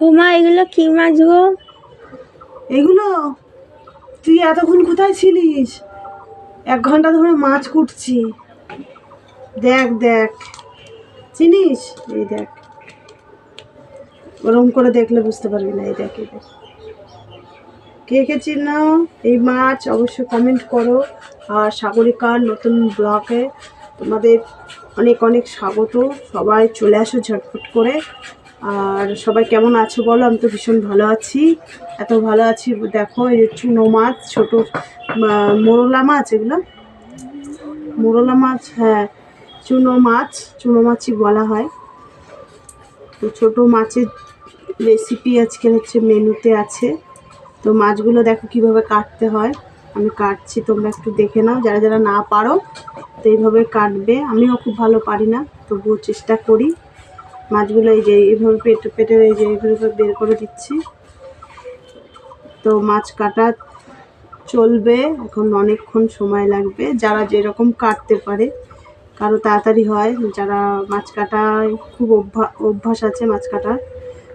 উমা এগুলো কি মাছ গো? এগুলো? তুই এতক্ষণ কোথায় ছিলিস? এক ঘণ্টা ধরে মাছ কুটছি। দেখ দেখ। চিনিস? এই দেখ। ওরম করে দেখলে বুঝতে পারবি না, এই দেখ এই দেখ। কে কে চিনো? এই মাছ অবশ্যই কমেন্ট করো। আর সাগরিকার নতুন ব্লগে তোমাদের অনেক অনেক স্বাগত। সবাই চলে আসো ঝটফট করে। আর সবাই কেমন আছো বলো? আমি তো ভীষণ ভালো আছি। এত ভালো আছি, দেখো, এই চুনো মাছ, ছোটো মোরলা মাছ, এগুলো? মোরলা মাছ হ্যাঁ চুনো মাছ, চুনো মাছই বলা হয়। তো ছোটো মাছের রেসিপি আজকের হচ্ছে মেনুতে আছে। তো মাছগুলো দেখো কীভাবে কাটতে হয়। আমি কাটছি, তোমরা একটু দেখে নাও। যারা যারা না পারো, তো এইভাবে কাটবে। আমিও খুব ভালো পারি না, তবুও চেষ্টা করি। মাছগুলো এই যে এইভাবে পেটে পেটে এই যে এইভাবে বের করে দিচ্ছি। তো মাছ কাটা চলবে, এখন অনেকক্ষণ সময় লাগবে। যারা যেরকম কাটতে পারে, কারও তাড়াতাড়ি হয়। যারা মাছ কাটায়, খুব অভ্যাস অভ্যাস আছে মাছ কাটার,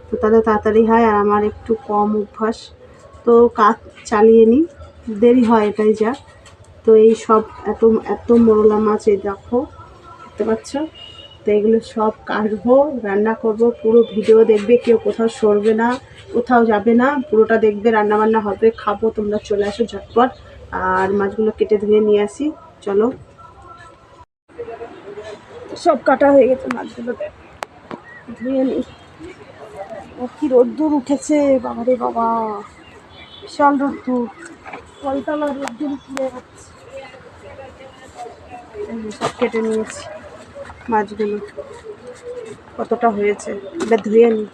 তো তাদের তাড়াতাড়ি হয় আর আমার একটু কম অভ্যাস। তো কাজ চালিয়ে নিই, দেরি হয় এটাই যা। তো এই সব এত এত মোরলা মাছ এই দেখো, দেখতে পাচ্ছ? তো এগুলো সব কাটবো রান্না করব, পুরো ভিডিও দেখবে, কেউ কোথাও সরবে না, কোথাও যাবে না, পুরোটা দেখবে রান্না বান্না হবে, খাব, তোমরা চলে আসো ঝটপট, আর মাছগুলো কেটে ধুয়ে নিয়ে আসি, চলো। সব কাটা হয়ে গেছে মাছগুলো ধুয়ে নিই ও কি রোদ্দুর উঠেছে বাবা রে বাবা, বিশাল রোদ্দুর, কলতলা রোদ্দুর উঠে যাচ্ছে। সব কেটে নিয়েছি। মাছগুলো। কতটা হয়েছে? এটা ধুয়ে নিই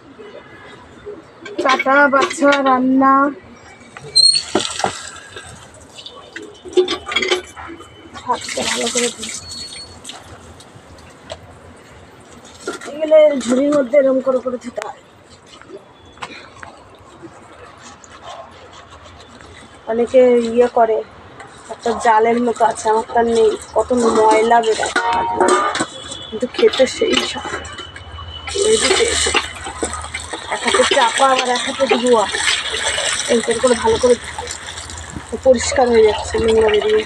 কাটা বাচ্চা রান্না। হাতটা ভালো করে দিই এগুলো ঝুড়ির মধ্যে এরকম করে করে দিতে হয়। অনেকে ইয়ে করে, একটা জালের মতো আছে, আমার তার নেই। কত ময়লা বেরোয়। কিন্তু খেতে সেই সব। এদিকে এক চাপা, আবার এক হাতে ধোয়া। এরকম করে ভালো করে পরিষ্কার হয়ে যাচ্ছে নোংরা বেরিয়ে।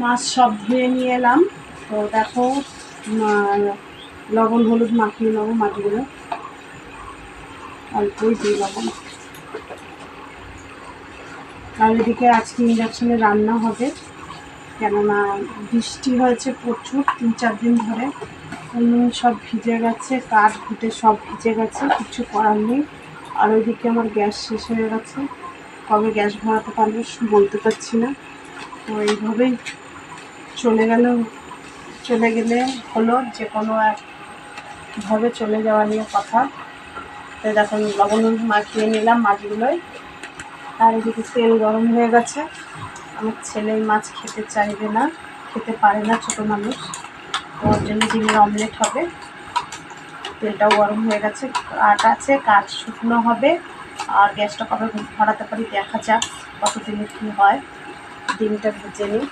মাছ সব ধুয়ে নিয়ে এলাম। তো দেখো লবণ, হলুদ মাখিয়ে নেব মাছগুলো অল্পই দিই লবণ আর এদিকে আজকে ইন্ডাকশানে রান্না হবে। কেননা বৃষ্টি হয়েছে প্রচুর, তিন চার দিন ধরে। উনুন সব ভিজে গেছে, কাঠ ঘুটে সব ভিজে গেছে, কিছু করার নেই। আর ওইদিকে আমার গ্যাস শেষ হয়ে গেছে। কবে গ্যাস ভরাতে পারব বলতে পারছি না। তো এইভাবেই চলে গেল। চলে গেলে হলো যে কোনো একভাবে চলে যাওয়া নিয়ে কথা। তো দেখুন, লবণ মাখিয়ে নিলাম মাছগুলোই আর এদিকে তেল গরম হয়ে গেছে। আমার ছেলে মাছ খেতে চাইবে না, খেতে পারে না ছোটো মানুষ। ওর জন্য ডিমের অমলেট হবে। তেলটাও গরম হয়ে গেছে। কাঠ আছে, কাঠ শুকনো হবে। আর গ্যাসটা কবে ভরাতে পারি দেখা যাক কতদিনে কী হয়। ডিমটা ভেজে নিই।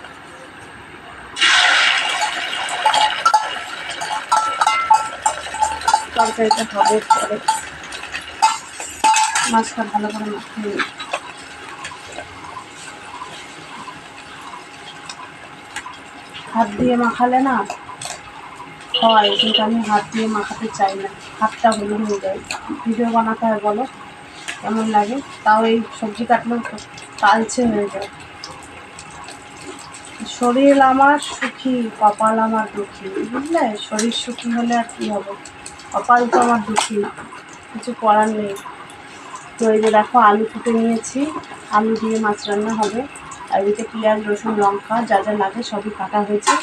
তরকারিটা হবে। পরে মাছটা ভালো করে মাখিয়ে নিই। হাত দিয়ে মাখালে না হয়, কিন্তু আমি হাত দিয়ে মাখাতে চাই না। হাতটা হলুদ হয়ে যায়। ভিডিও বানাতে হয়, বলো। কেমন লাগে? তাও এই সবজি কাটলেও কালছে হয়ে যায়। শরীর আমার সুখী, কপাল আমার দুঃখী। বুঝলে? শরীর সুখী হলে আর কী হবে? কপাল তো আমার দুঃখী। কিছু করার নেই। তো এই যে দেখো, আলু ফুটে নিয়েছি। আলু দিয়ে মাছ রান্না হবে। আর এদিকে পেঁয়াজ, রসুন, লঙ্কা, যা যা লাগে সবই কাটা হয়েছে।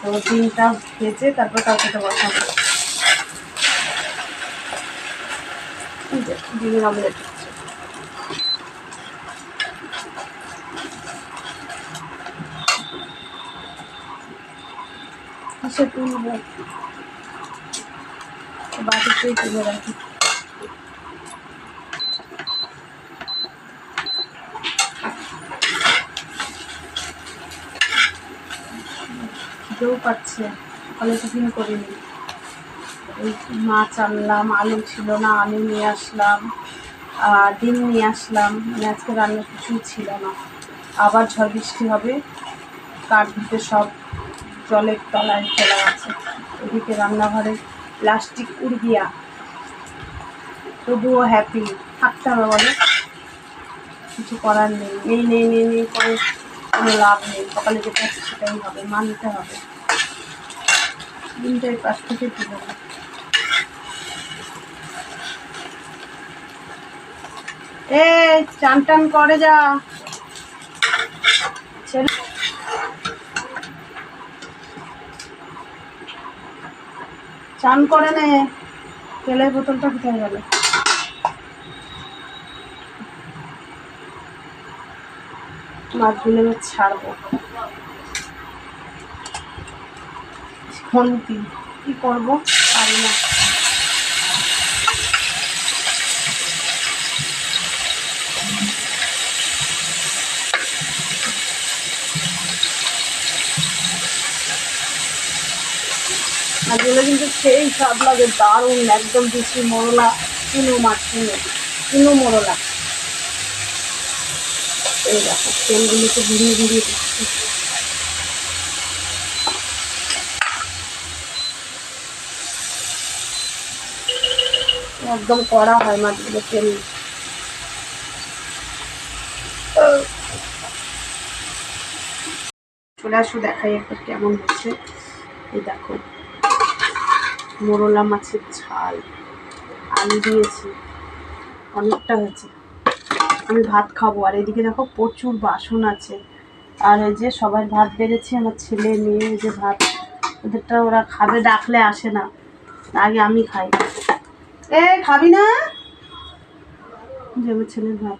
তো ডিমটা ভেজে তারপর তরকারিটা বসাবো। ডিমের অমলেট হচ্ছে। কিসে তুলে রাখি। খিদেও পাচ্ছে সকালে টিফিন করিনি। মাছ আনলাম, আলু ছিল না, আলু নিয়ে আসলাম ডিম নিয়ে আসলাম। মানে আজকে রান্না কিছুই ছিল না। আবার ঝড় বৃষ্টি হবে কাঠ দিতে সব জলের তলায় ফেলা আছে। এদিকে রান্নাঘরে প্লাস্টিক উড়িয়া তবুও হ্যাপি থাকতে হবে বলে, কিছু করার নেই। নেই নেই নেই নেই করে কোনো লাভ নেই, সকালে যেটা আছে সেটাই হবে মানতে হবে। দিনটাই পাশ থেকে তুলে এ, চান টান করে যা। চান করে নে। তেলের বোতলটা কোথায় গেল? মাছগুলো এবার ছাড়বো। খন্তি কি করব? পারি না। মাছগুলো কিন্তু সেই স্বাদ লাগে, দারুণ, একদম বেশি মরলা, চুনো মাছ চুনো চুনো মরলা। এই দেখো ঘুরিয়ে ঘুরিয়ে একদম কড়া হয় মাছগুলো তেল। চলে আসো দেখাই একটা কেমন হচ্ছে। এই দেখো, মোরলা মাছের ঝাল। আলু দিয়েছি, অনেকটা হয়েছে। আমি ভাত খাব। আর এদিকে দেখো প্রচুর বাসন আছে। আর এই যে সবাই ভাত বেড়েছি, আমার ছেলে, মেয়ে যে ভাত। ওদেরটা ওরা খাবে, ডাকলে আসে না। আগে আমি খাই। এ, খাবি না? যে আমার ছেলের ভাত।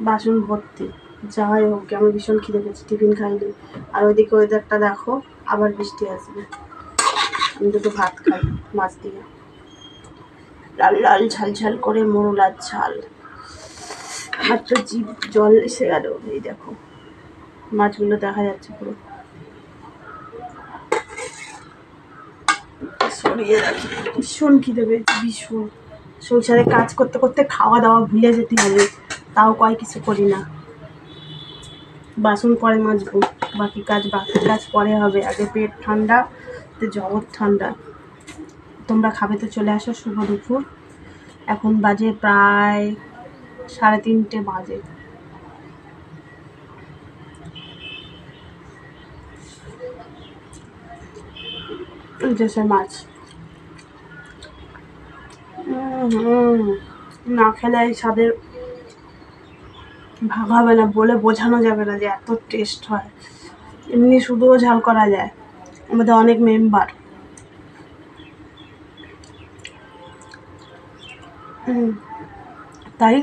বাসন ভর্তি। যাই হোক, আমি ভীষণ খিদে পেয়েছি, টিফিন খাইনি। আর ওইদিকে ওয়েদারটা দেখো, আবার বৃষ্টি আসবে। আমি দুটো ভাত খাই, মাছ দিয়ে। লাল লাল ঝাল ঝাল করে মোরলার ঝাল। তো জিভ, জল এসে গেল। এই দেখো, মাছগুলো দেখা যাচ্ছে পুরো। ভীষণ খিদে পেয়েছি, ভীষণ। সংসারে কাজ করতে করতে খাওয়া দাওয়া ভুলে যেতে হবে, তাও কয় কিছু করি না। বাসন পরে মাজবো, বাকি কাজ বাকি কাজ পরে হবে, আগে পেট ঠান্ডা জগৎ ঠান্ডা। তোমরা খাবে তো চলে আসো, শুভ দুপুর। এখন বাজে প্রায় সাড়ে তিনটে বাজে। মাছ। না খেলে এই স্বাদের ভাগ হবে না বলে বোঝানো যাবে না যে এত টেস্ট হয়। এমনি শুধুও ঝাল করা যায়। আমাদের অনেক মেম্বার তাই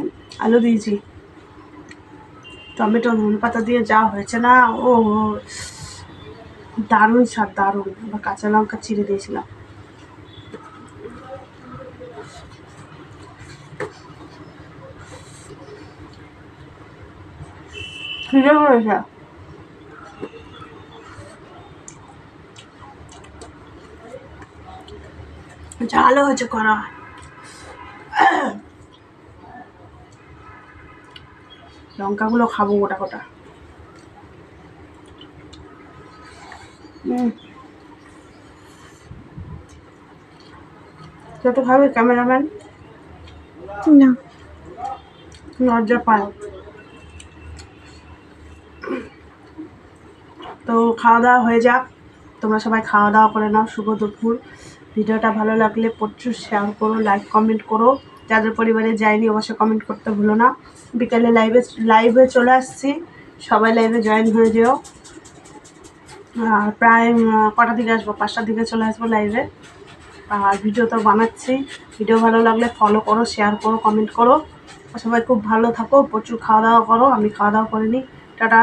আলু দিয়েছি। টমেটো ধনে পাতা দিয়ে যা হয়েছে না, ও দারুণ স্বাদ, দারুণ। আবার কাঁচা লঙ্কা চিড়ে দিয়েছিলাম। করেছে ঝালও হয়েছে করা লঙ্কাগুলো খাব গোটা গোটা। যত খাবে ক্যামেরাম্যান? না। লজ্জা পায়। তো খাওয়া দাওয়া হয়ে যাক। তোমরা সবাই খাওয়া দাওয়া করে নাও। শুভ দুপুর। ভিডিওটা ভালো লাগলে প্রচুর শেয়ার করো লাইক কমেন্ট করো। যাদের পরিবারে যায়নি অবশ্যই কমেন্ট করতে ভুলো না। বিকালে লাইভে লাইভে চলে আসছি। সবাই লাইভে জয়েন হয়ে যেও। আর প্রায় কটার দিকে আসব? পাঁচটার দিকে চলে আসব লাইভে আর ভিডিও তো বানাচ্ছি। ভিডিও ভালো লাগলে ফলো করো শেয়ার করো কমেন্ট করো। সবাই খুব ভালো থাকো, প্রচুর খাওয়া দাওয়া করো। আমি খাওয়া দাওয়া করিনি। টাটা।